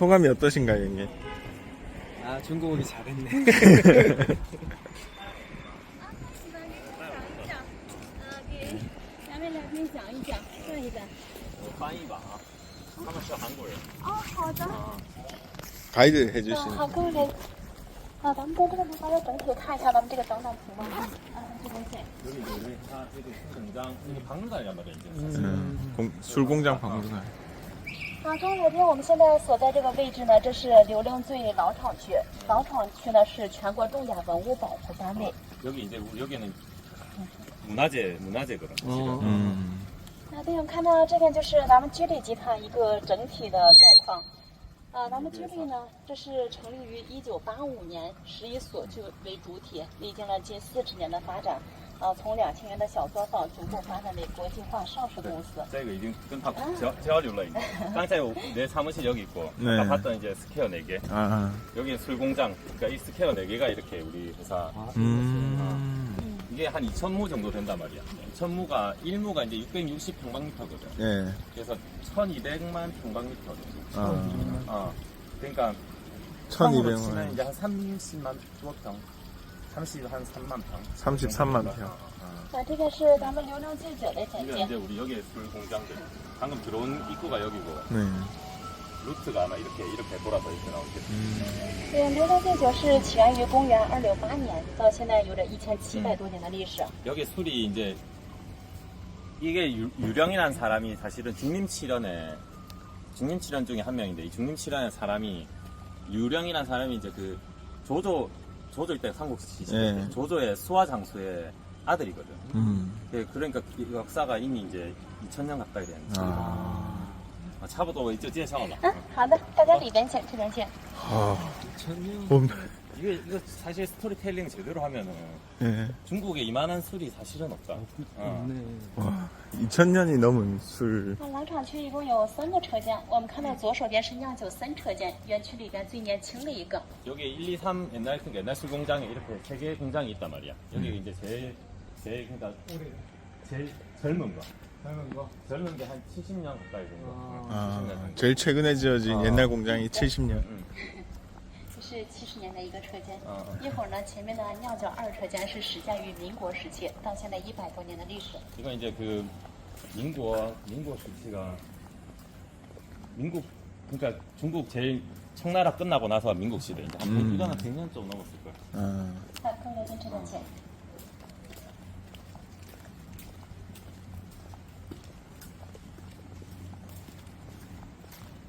소감이 어떠신가요, 형님? 아 중국 오기 잘했네. 呃，给咱们来宾讲一讲，转一转。翻译吧啊，他们是韩国人。哦，好的。 가이드 嗯， 해주시는. 好，各位来，啊，咱们在这个地方要整体看一下咱们这个展览情况。啊，这边是。 여기 여기 다 여기 공장 여기 박물관이란 말이야 이제. 음, 공- 술공장 박물관. 啊，各位来宾，我们现在所在这个位置呢，这是刘令醉老厂区。老厂区呢是全国重点文物保护单位。 여기 이제 우리 여기는 문화재 문화재거든. 어. 음, 那大家看到这边就是咱们居里集团一个整体的概况。啊，咱们居里呢，这是成立于一九八五年，十一所就为主体，历经了近四十年的发展。 啊，从两千元的小作坊逐步发展为国际化上市公司。 자 이거 이제 끈다 재활용라 이제. 깡짜이 내 사무실 여기 있고 네. 아까 봤던 이제 스퀘어 4개. 아, 여기 술공장. 그러니까 이 스퀘어 4개가 이렇게 우리 회사 음, 이게 한 2,000무 정도 된단 말이야. 2,000무가 1무가 이제 660평방미터거든. 예. 그래서 1,200만 평방미터 정도. 아, 어. 그러니까 1200만 치면 원, 이제 한 30만 주거평. 30 한 3만 평. 33만 평. 那这个是咱们刘令醉酒的简 이게 介 이제 。 우리 여기에 술 공장들. 방금 들어온 입구가 여기고 네. 루트가 아마 이렇게 이렇게 돌아서 이렇게 나오겠지. 对，刘令醉酒是起源于公元二六八年，到现在有着一千七百多年的历史。 여기 술이 이제 이게 유, 유령이라는 사람이 사실은 중림칠연에 중림칠연 중에 한 명인데 이 중림칠연의 사람이 유령이라는 사람이 이제 그 조조 조조 때 삼국시 시대 때 예. 조조의 수화 장수의 아들이거든. 음, 예, 그러니까 이 역사가 이미 이제 2000년 가까이 된. 아, 아, 차부터 이제介绍了.嗯，好的，大家里边请，这边请。 아, 천년. 봄, 이게 이거 사실 스토리텔링 제대로 하면은 예. 중국에 이만한 술이 사실은 없다. 어. 네. 와, 2000년이 넘은 술. 那老厂区一共有三个车间，我们看到左手边是酿酒三车间，园区里边最年轻的一个。 여기 1, 2, 3 옛날 그 옛날 술 공장에 이렇게 세 개의 공장이 있단 말이야. 여기 이제 제일 제일 그러니까 제일 젊은 거. 젊은 거. 젊은 게 한 70년 가까이 된 거. 아. 아, 70년 정도. 제일 최근에 지어진 아. 옛날 공장이 70년. 응. 这是七十年的一个车间。啊啊一会儿呢，前面的酿酒二车间是始建于民国时期，到现在一百多年的历史。 이건 이제 그 민국 민국时期가 민국 그러니까 중국 제일 청나라 끝나고 나서 민국 시대 이제 한 음. 이거는 100년 좀 넘었을 거야. 아, 那各位跟这边请。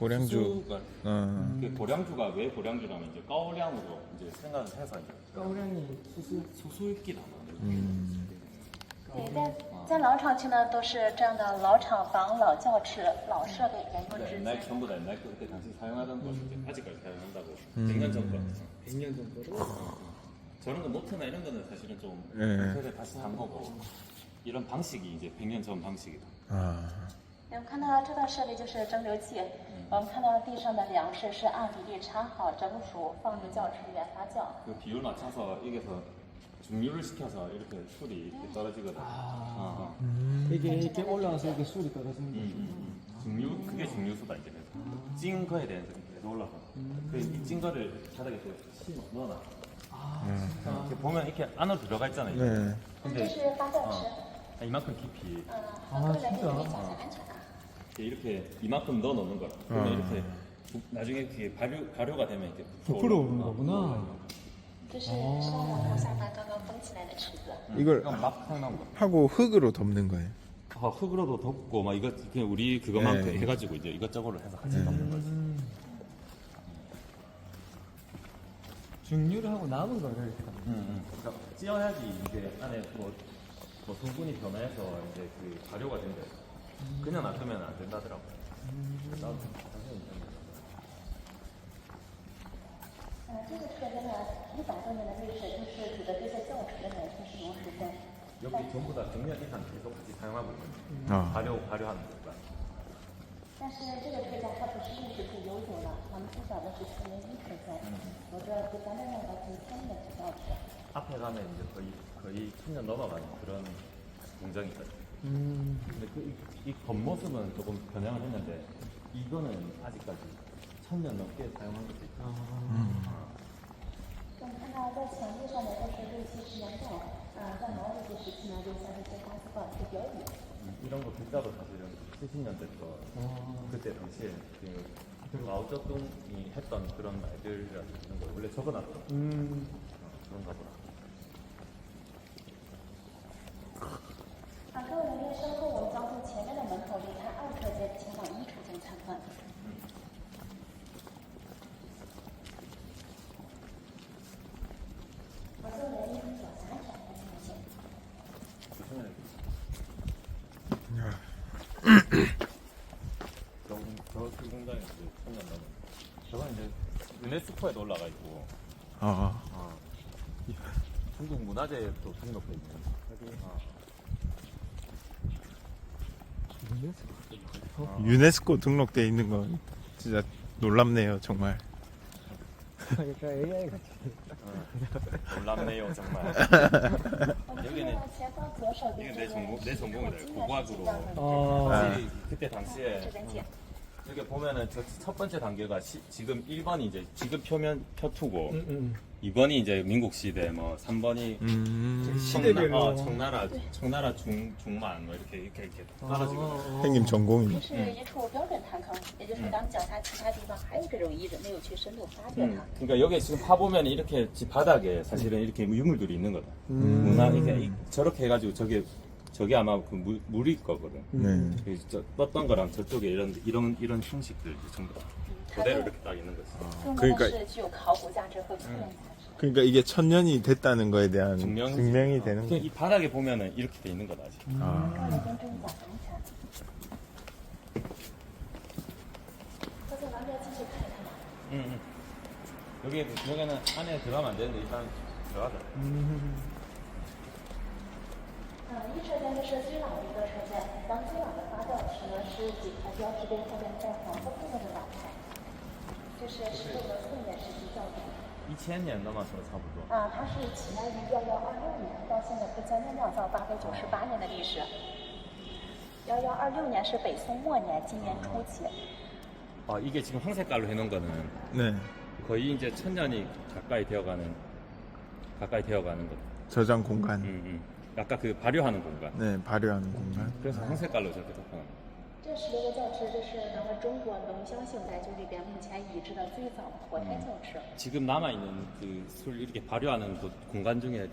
고량주. 수가 어, 그 고량주가 왜 고량주라면 이제高粱으로 이제 생각을 해서 이제高粱이 수수. 수수익기다. 음, 对，在在老厂区呢，都是这样的老厂房、老教室、老设备沿用 네, 至 옛날 今。 전부 다 옛날 그때 당시 사용하던 거 이제 아직까지 사용한다고 100년 전 거. 100년 정도로. 저런 거 노트나 이런 거는 사실은 좀 예. 그래 다시 산 거고 이런 방식이 이제 100년 전 방식이다. 아, 我们看到这道设备就是蒸馏器，我们看到地上的粮食是按比例插好、蒸熟，放入教室里面发酵。 그 비율 맞춰서 여기서 중류를 시켜서 이렇게 술이 이렇게 떨어지거든. 어, 어. 이게 이렇게 올라와서 이렇게 술이 떨어지는 음, 거죠. 음, 음. 중류 그게 중류수다 이제 그래서 찐 거에 대해서 이렇게 올라서 그찐 거를 바닥에 이렇게 심어 넣어놔. 어, 이렇게 보면 이렇게 안으로 들어가 있잖아요. 이게. 네. 这 근데 是发酵池， 한 이만큼 깊이 嗯，好，各位来宾注意脚下安全啊。 이렇게 이만큼 넣어 놓는 거야. 그러면 아. 이렇게 부- 나중에 그게 발효 발효가 되면 이렇게 부풀어 오는 어, 거구나. 这是烧完后下班刚刚封起来的池子。 이걸 이건 막 사용한 거. 하고 흙으로 덮는 거예요. 아, 흙으로도 덮고 막 이거 그냥 우리 그것만 네. 해가지고 이제 이것저것을 해서 같이 덮는 거지. 중류를 하고 남은 거를 이렇게 하는 응, 응. 그러니까 찌어야지 이제 안에 뭐, 뭐 성분이 변해서 이제 그 발효가 된대. 그냥 놔두면 안 된다더라고. 나도 사실 이제 那 呃，这个车间呢，一百多年的历史，就是指的这些轿车的年轻使用时间。 여기 전부 다 정년 이상 계속 같이 사용하고 있는 아. 발효 발효하는 공간. 但是这个车间它不是历史是悠久的，我们最早的是千年一车间，有着第三代量到第千年的轿车。 앞에 가면 이제 거의 거의 천년 넘어가는 그런 공정이거든. 음. 근데 그, 이, 이 겉모습은 조금 변형을 했는데 이거는 아직까지 천년 넘게 사용한 것도 있다. 我们看到在墙壁上面都是六七十年代，呃，在毛主席时期呢，留下这些八字报一些标语。 음, 이런 거 글자도 사실은 70년대 거 그때 당시에 그 마오쩌둥이 했던 그런 말들이라는 걸 원래 적어놨더라. 음. 어, 그런가 보다. 저, 이제. 저건 이제 유네스코에도 올라가 있고, 아, 어, 중국 문화재도 등록돼 있는. 여기, 어, 유네스코 등록돼 있는 건 진짜 놀랍네요, 정말. 그러니까 AI 같이. 놀랍네요 정말. 여기는 이게 내 전공 내 전공이다. 고고학으로. 어. 그때 당시에. 음. 이렇게 보면은 저 첫 번째 단계가 시- 지금 1번이 이제 지금 표면 표투고 음, 음. 2번이 이제 민국 시대 뭐 3번이 음, 시대별로. 어, 청나라 청나라 중 중만 뭐 이렇게 이렇게 이렇게 떨어지고 어. 형님 전공이. 这是一处标准弹坑，也就是咱们脚下其他地方还有这种遗址没有去深度发掘 음, 它。 그러니까 여기 지금 파 보면 이렇게 집 바닥에 사실은 이렇게 유물들이 있는 거다. 음. 문화 이게 이- 저렇게 해가지고 저게 저게 아마 그 물, 물일 거거든. 네. 그래서 저 떴던 거랑 저쪽에 이런 이런 이런 형식들 전부 다 它 그대로 的 이렇게 딱 있는 거지. 中国 그러니까 的是具有考古价值和科研价值。 그러니까 이게 천년이 됐다는 거에 대한 증명이지. 증명이 어. 되는 그 거. 이 바닥에 보면은 이렇게 돼 있는 거다. 아직. 아, 各位跟注意脚安全。坐在旁边继续看一看吧。 응, 응. 여기 여기는 안에 들어가면 안 되는데 일단 들어가자. 呃，一车间这是最老的一个车间，咱们最老的发酵池呢是几台标志碑后面带黄色部分的老牌，这是十六个宋元时期造的。 2000년 넘어서差不多. 啊，它是起源于幺幺二六年，到现在不间断酿造大概九十八年的历史。幺幺二六年是北宋末年，今年初期。 아, 이게 지금 황색깔로 해놓은 거는 네. 거의 이제 천년이 가까이 되어가는 가까이 되어가는 거. 저장 공간. 음, 음. 아까 그 발효하는 공간. 네, 발효하는 공간. 그래서 황색깔로 저렇게 덮어놓은 거. 这十六个轿车，这是咱们中国龙骧姓代就里边目前已知的最早的活胎轿车。 지금 남아 있는 그 술 이렇게 발효하는 그 공간 중에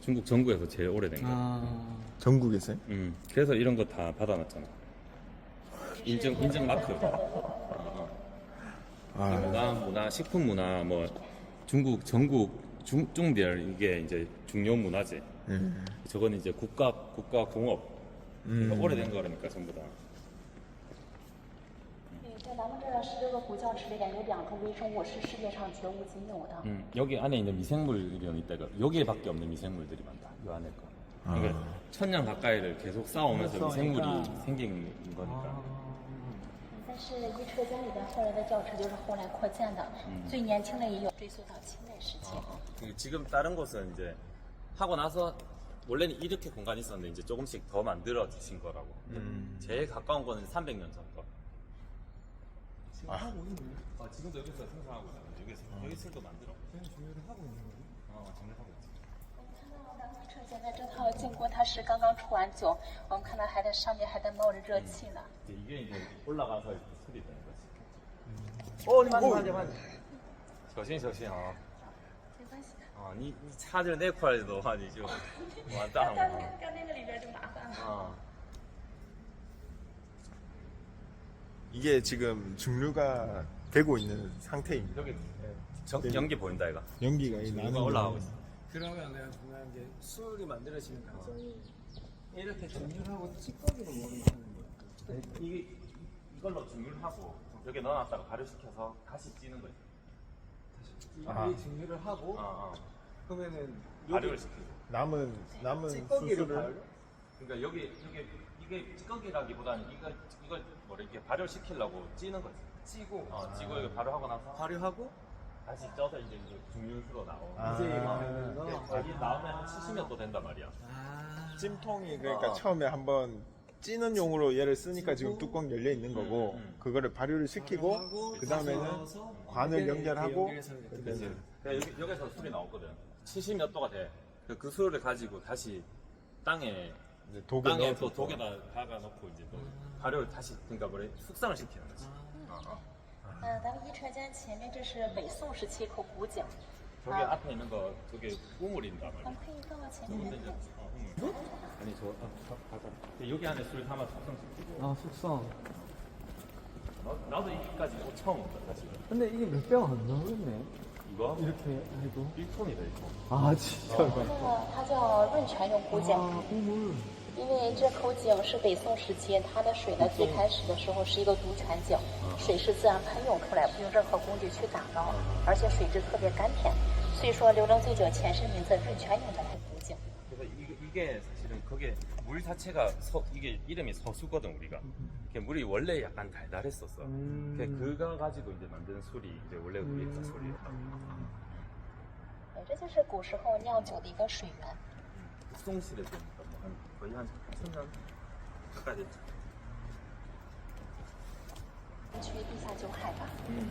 중국 전국에서 제일 오래된 거. 아. 전국에서요? 음. 그래서 이런 거 다 받아놨잖아. 인증 인증 마크. 아, 문화, 문화, 식품 문화, 뭐 중국 전국 중 중별 이게 이제 중요 문화재. 예. 저거는 이제 국가 국가 공업. 그러니까 음. 오래된 거라니까 전부 다. 对，在咱们这十六个古轿池里边有两种微生物是世界上绝无仅有的。 음, 여기 안에 있는 미생물이 있다가 여기에밖에 없는 미생물들이 많다. 요 안에 거. 그러니까 아. 천년 가까이를 계속 쌓아오면서 미생물이 쌓으니까. 생긴 거니까. 但是一车间里边后来的轿车就是后来扩建的，最年轻的也有追溯到清代时期。 그 지금 다른 곳은 이제 하고 나서 원래는 이렇게 공간이 있었는데 이제 조금씩 더 만들어지신 거라고. 음. 제일 가까운 거는 300년 전 거. 지금 하고 있는 거예요? 아, 지금도 여기서 생산하고 있잖아. 여기서 여기 술도 만들어. 그냥 조율을 하고 있는 거예요? 어, 정리하고 있지. 我们看到咱们车间的这套进锅，它是刚刚出完酒，我们看到还在上面还在冒着热气呢。 이제 이게 이제 올라가서 이렇게 술이 되는 거지. 어, 맞아, 맞아, 맞아. 조심, 조심, 어. 没关系， 어, 你你插着那块儿的话，你就完蛋到了。到那个里边就麻烦了。 어. 이게 지금 중류가 되고 있는 상태입니다. 여기 정, 연기 보인다 이거. 연기가 이 누가 나는 올라가고 게 있어. 그러면 내가 보면 이제 술이 만들어지는 과정이 이렇게 증류하고 찌꺼기로 먹는 거예요. 이게 이걸로 증류하고 여기 넣어놨다가 발효시켜서 다시 찌는 거지. 이게 아. 증류를 하고 어, 어. 그러면은 발효를 시키고. 남은 남은 찌꺼기를 수수를 발효? 그러니까 여기 이게 이게 찌꺼기라기보다는 이거 이걸 뭐래 이렇게 발효 시키려고 찌는 거지. 찌고 어, 찌고 이거 발효하고 나서 발효하고 다시 쪄서 이제 이제 증류수로 나오고. 아. 이제 이거는 거. 여기 나오면 한 70년 또 된단 말이야. 아. 찜통이 그러니까 어. 처음에 한번 찌는 용으로 얘를 쓰니까 지금. 뚜껑 열려 있는 거고 음, 음. 그거를 발효를 시키고 그 다음에는 관을 연결하고 그다음에. 그러니까 여기, 여기서 술이 나오거든. 70몇 도가 돼. 그- 그 술을 가지고 다시 땅에 이제 독에 땅에 넣어서 또 독에다 박아 놓고 이제 또 발효를 다시 그러니까 뭐래 숙성을 시키는 거지. 어, 어. 嗯，咱们宜川间前面这是北宋时期一口古井， 저기 아. 앞에 있는 거 저게 우물인단 咱 말이야. 们可以到前 근데 面 이제 看。 어, 우물. 아니 저 아, 가- 가자. 근데 여기 안에 술 담아 숙성시키고. 아 숙성. 나, 나도 여기까지 또 처음 온다 사실은. 근데 이게 몇 병 안 나오겠네. 이거 이렇게 해도. 1톤이다 1톤. 아 진짜. 这个它叫润泉涌古井， 아 우물. 因为这口井是北宋时期，它的水呢最开始的时候是一个独泉井，水是自然喷涌出来，不用任何工具去打捞，而且水质特别甘甜，所以说刘伶醉酒前身名字润泉涌的古井。 그래서 이게, 이게 사실은 그게 물 자체가 서, 이게 이름이 서수거든 우리가. 그 물이 원래 약간 달달했었어. 음. 그 그거 가지고 이제 만든 술이 이제 원래 우리 그 술이야. 呃这就是古时候酿酒的一个水源。 숙성실에 되니까 뭐한 거의 한 3년 가까이 됐지. 去地下酒海吧。 음.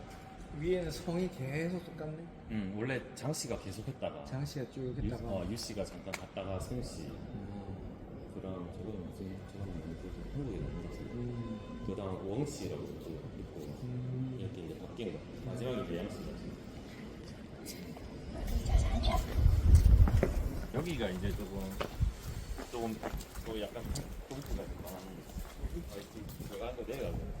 위에는 성이 계속 똑같네. 음, 원래 장 씨가 계속 했다가 장 씨가 쭉 했다가 어, 유 씨가 잠깐 갔다가 승우 씨 그다음 저건 뭐지? 저건 뭐지? 한국에 나온 음. 그다음 웡 음. 씨라고 있고 음. 이렇게 이제 바뀐 거 마지막에 이제 양 씨가 여기가 이제 조금 조금 또 약간 포인트가 좀 많아. 아, 이렇게 들어가서 내려가고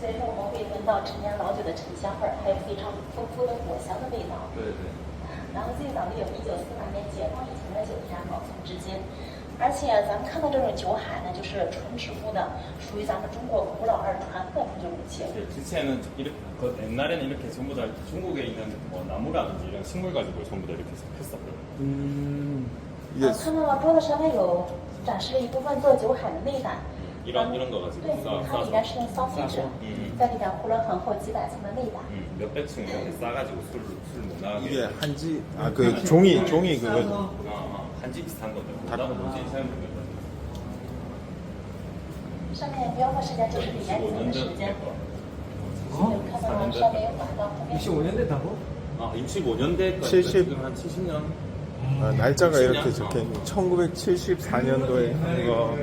所以说我们会闻到陈年老酒的沉香味儿，还有非常丰富的果香的味道。 네, 네. 然后最早的有一九四八年解放以前的酒家，保存至今。而且咱们看到这种酒海呢，就是纯植物的，属于咱们中国古老而传统的葡酒武器。 네,之前은 이렇게 그 옛날에는 이렇게 전부 다 중국에 있는 뭐 나무라든지 이런 식물 가지고 전부 다 이렇게 했었거든. 음. 이게 呃看到桌子上面有展示了一部分做酒海的内胆。 이런 이런 거 가지고 对， 싸 它里面 싸서 是用桑皮纸 음, 在里面糊了很厚几百层的内胆。 음, 몇백 층 이렇게 싸가지고 술술못 나가게. 이게 한지 아 그 종이 종이 그거 어, 어, 한지 비슷한 건데. 나도 뭔지 잘 모르겠다. 上面标的时间就是里面酒的时间。 어? 看到上面有码到后面。 65년 됐다고? 아, 65년대 70. 지금 한 70년. 아, 날짜가 이렇게 적혀있네 1974년도에 한거 어,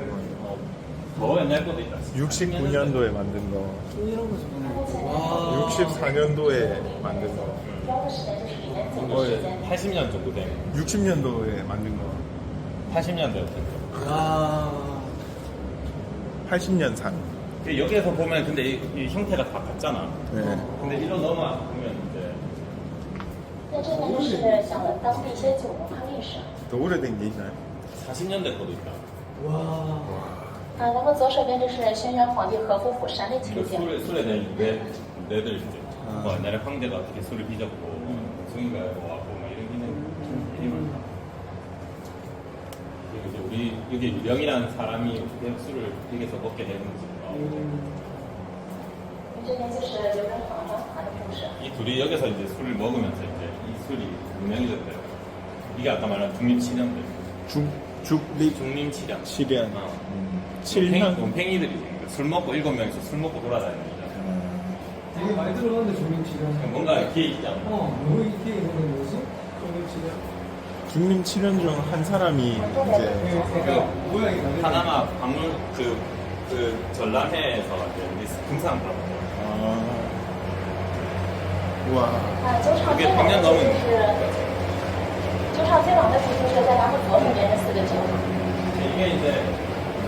더 옛날 것도 있다. 69년도에 만든 거 이런 거 좋네. 와. 64년도에 만든 거 标的时间就是里面酒的时间。 80년 정도 된. 60년도에 만든 거 80년대였던 거. 와. 80년산. 근데 여기에서 보면 근데 이, 이 형태가 다 같잖아. 네. 근데 이로 넘어 보면 이제 在这边就是讲了当地一些酒文化历史。 더 오래된 게 있나요? 40년대 것도 있다. 와. 啊，咱们左手边这是轩辕皇帝和夫釜山的 그 情景。 술에 술에 낸 유배 내들 이제 아. 뭐 옛날에 황제가 어떻게 술을 빚었고 승인가 와고 막 이런 기능 힘을 다. 그리고 이제 우리 여기 유령이라는 사람이 어떻게 술을 여기서 먹게 되는지 어, 这边就是刘仁皇张华的故事。 이 둘이 여기서 이제 술을 먹으면서 이제 이 술이 유명해졌대요. 이게 아까 말한 중림 칠년대. 중, 죽립, 중림 칠년. 칠연. 어. 칠현. 원팽이들이 술 먹고 일곱 명이서 술 먹고 돌아다니는 거잖아. 되게 많이 들어봤는데 조명치가. 뭔가 기회 있잖아. 어, 뭐 이게 있는 거지? 조명치가. 죽림 칠연 중 한 사람이 이제 그 모양이 다르네. 파나마 박물 그, 그 전람회에서 이제 등산 받았거 아, 우와 啊，酒厂最 그게 老的 100년 酒就 넘은 是酒厂最老的酒就是在咱们左手边这四个酒。 이게 이제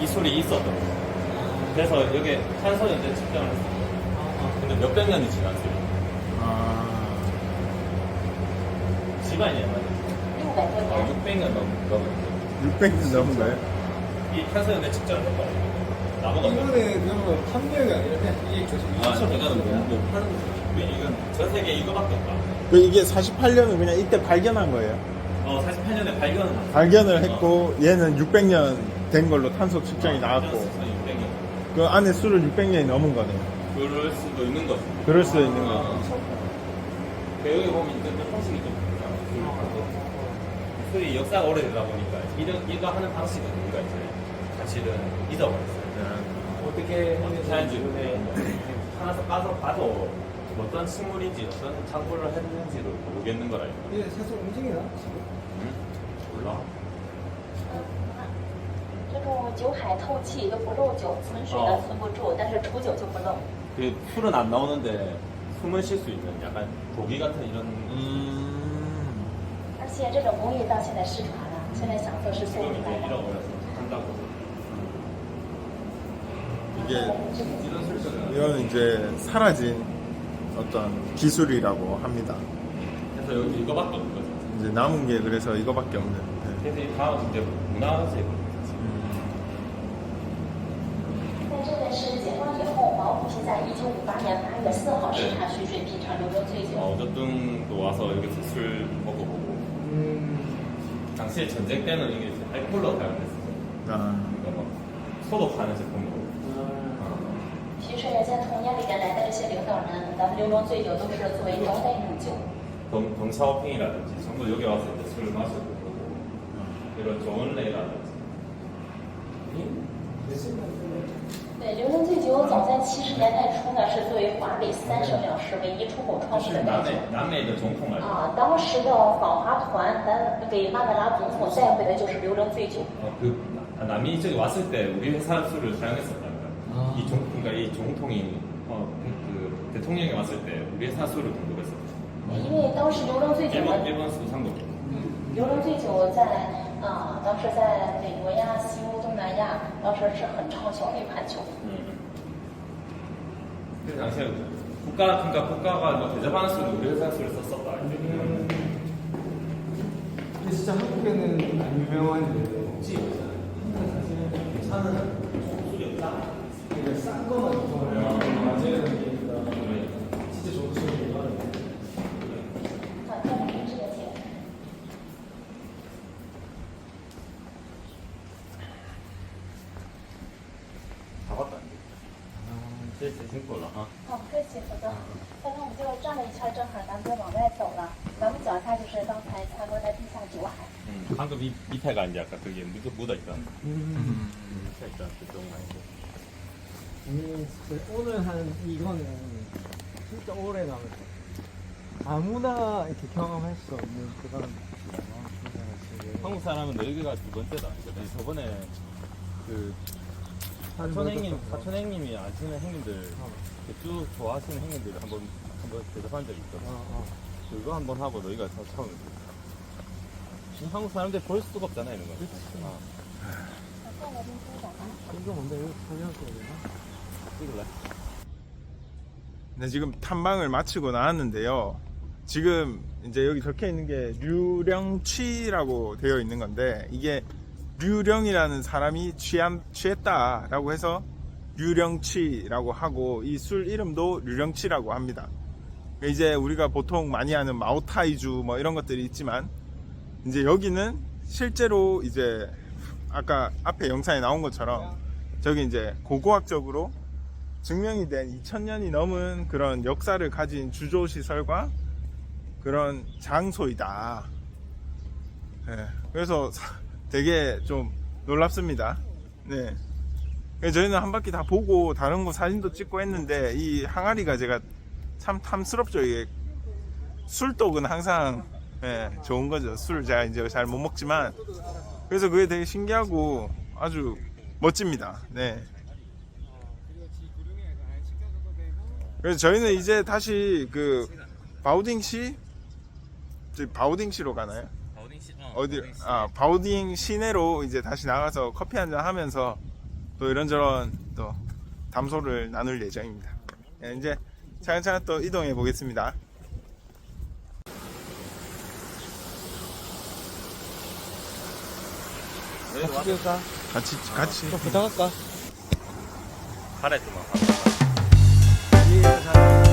기술이 있어도 그래서 여기 탄소연대 측정을 했어요. 근데 몇백 년이 지났어요. 아, 집안이에요, 맞아요. 600년 넘, 넘은 600년 넘은 거예요? 이 탄소연대 측정을 했거든요. 이거는 그냥 판매가 아니라 그냥 이게 계속 아, 이거는 있는 거야. 뭐 파는 거죠. 이건 전 세계 이거밖에 없다. 그 이게 48년은 그냥 이때 발견한 거예요? 어, 48년에 발견을 발견을 했고 얘는 600년 된 걸로 탄소 측정이 어, 나왔고, 600년. 그 안에 술은 600년이 넘은 거네요. 그럴 수도 있는 거지. 그럴 수도 있는 어. 거죠. 그 여기 보면 이제 좀 형식이 좀 하고. 술이 역사가 오래되다 보니까 이거, 이거 하는 방식은 우리가 이제 사실은 잊어버렸어요. 어떻게 어떻게 하는지 근데 하나서 까서 봐도 어떤 식물인지 어떤 창고를 했는지를 모르겠는 거라. 이게 계속 움직이나 지금? 응? 몰라. 这种酒海透气又不漏酒，存水的存不住，但是储酒就不漏。 그 술은 안 나오는데 숨을 쉴 수 있는 약간 고기 같은 이런 음, 而且这种工艺到现在失传了，现在享受是做 지금 不 이제 来的。 잃어버려서 한다고. 이게, 이런 술들은 이건 이제 사라진 어떤 기술이라고 합니다. 그래서 여기 이거밖에 없는 거지. 이제 남은 게 그래서 이거밖에 없는. 네. 그래서 이 다음 이제 문화재 在 九五八年八月四号视察徐水品尝刘州醉酒。 어, 어저뚱도 와서 여기서 술 먹어보고 음. 당시에 전쟁 때는 이게 알코올로 사용됐어. 아, 그러니까 막 소독하는 제품으로. 徐水在童年里边来的这些领导人，咱们刘庄醉酒都是作为招待用酒。 동, 동샤오핑이라든지 전부 여기 와서 이제 술을 마셔도 되고 이런 좋은 레이라든지 七十年代初呢，是作为华北三省两市唯一出口窗口 사실 的代酒。 남해 남해의 정통 말이야. 啊，当时的访华团，咱给曼德拉总统带回的就是刘庄醉酒。 어, 그 남이 저기 왔을 때 우리 회사 술을 사용했었다니까. 아. 이 종, 그러니까 이 종통이 어, 그 대통령이 왔을 때 우리 회사 술을 공급했어. 因为当时刘庄醉酒呢 일본 ， 일본 술 상도. 刘庄醉酒在啊、当时在美国呀、西欧、东南亚，当時是很畅销的一款酒。 음. 그 당시에 국가 그러니까 국가가 뭐 대접하는 술을 우리 회사 술을 썼었다. 이런. 이게 진짜 한국에는 안 유명한데 혹시 괜찮은 술이 없다. 이게 싼 거만 좋아해요. 맞아요. 辛苦了哈。好，客气，好的。刚才我们就转了一圈，正好咱们就往外走了。咱们脚下就是刚才参观的地下酒海。 음, 방금 이 밑에가 이제 아까 그게 묻어, 묻어 있던. 음. 묻어 있던 그쪽 말고. 이 진짜 오늘 한 이거는 진짜 오래 남을 것 같아요. 아무나 이렇게 경험할 수 없는 그런 지금 한국 사람은 여기가 두 번째다. 그러니까 저번에 그 사촌 거. 사촌 형님이 아시는 형님들 어. 쭉 좋아하시는 형님들 한번 한번 대접한 적이 있거든. 어, 어. 그거 한번 하고 너희가 더 처음. 지금 한국 사람들 볼 수가 없잖아 이런 거. 어, 이거 뭔데? 이거 살려줘야 되나? 찍을래? 네, 지금 탐방을 마치고 나왔는데요. 지금 이제 여기 적혀 있는 게 류령취라고 되어 있는 건데 이게 류령이라는 사람이 취한 취했다라고 해서 류령취라고 하고 이 술 이름도 류령취라고 합니다. 이제 우리가 보통 많이 아는 마오타이주 뭐 이런 것들이 있지만 이제 여기는 실제로 이제 아까 앞에 영상에 나온 것처럼 저기 이제 고고학적으로 증명이 된 2000년이 넘은 그런 역사를 가진 주조 시설과 그런 장소이다. 예, 그래서 사- 되게 좀 놀랍습니다. 네. 그래서 저희는 한 바퀴 다 보고 다른 거 사진도 찍고 했는데 이 항아리가 제가 참 탐스럽죠. 이게 술독은 항상 예, 좋은 거죠. 술 제가 이제 잘 못 먹지만 그래서 그게 되게 신기하고 아주 멋집니다. 네. 그래서 저희는 이제 다시 그 바우딩시 바우딩시로 가나요? 어디 아 바우딩 시내로 이제 다시 나가서 커피 한 잔 하면서 또 이런저런 또 담소를 나눌 예정입니다. 네, 이제 차근차근 또 이동해 보겠습니다. 같이 와서 찍을까? 같이 같이 좀 부탁할까? 카레 좀 와. 뒤에 사람